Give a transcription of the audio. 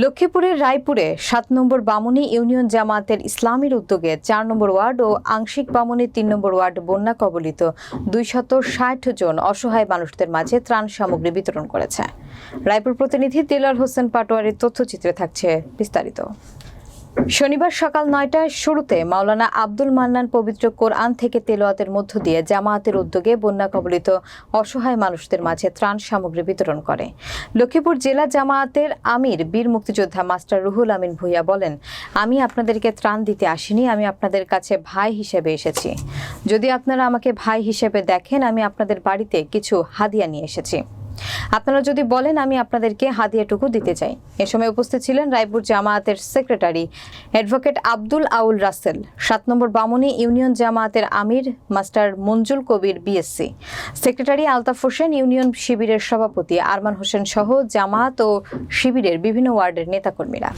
লক্ষ্মীপুরের রায়পুরে সাত নম্বর বামুনি ইউনিয়ন জামাতের ইসলামের উদ্যোগে চার নম্বর ওয়ার্ড ও আংশিক বামুনি তিন নম্বর ওয়ার্ড বন্যা কবলিত দুইশত ষাট জন অসহায় মানুষদের মাঝে ত্রাণ সামগ্রী বিতরণ করেছে। রায়পুর প্রতিনিধি দিলার হোসেন পাটোয়ারির তথ্যচিত্রে থাকছে বিস্তারিত। শনিবার সকাল নয়টায় শুরুতে মাওলানা আব্দুল মান্নান পবিত্র কোরআন থেকে তেলোয়াতের মধ্য দিয়ে জামায়াতের উদ্যোগে বন্যা কবলিত অসহায় মানুষদের মাঝে ত্রাণ সামগ্রী বিতরণ করে। লক্ষ্মীপুর জেলা জামায়াতের আমির বীর মুক্তিযোদ্ধা মাস্টার রুহুল আমিন ভুইয়া বলেন, আমি আপনাদেরকে ত্রাণ দিতে আসিনি, আমি আপনাদের কাছে ভাই হিসেবে এসেছি। যদি আপনারা আমাকে ভাই হিসেবে দেখেন, আমি আপনাদের বাড়িতে কিছু হাদিয়া নিয়ে এসেছি। আপনারা যদি বলেন, আমি আপনাদেরকে হাদিয়াটুকু দিতে চাই। এ সময় উপস্থিত ছিলেন রায়পুর জামায়াতের সেক্রেটারি অ্যাডভোকেট আব্দুল আউল রাসেল, সাত নম্বর বামুনি ইউনিয়ন জামায়াতের আমির master Manjul Kabir BSc, secretary Altaf Hossain union শিবিরের সভাপতি আরমান হোসেন সহ জামায়াত ও শিবিরের বিভিন্ন ওয়ার্ডের নেতাকর্মীরা।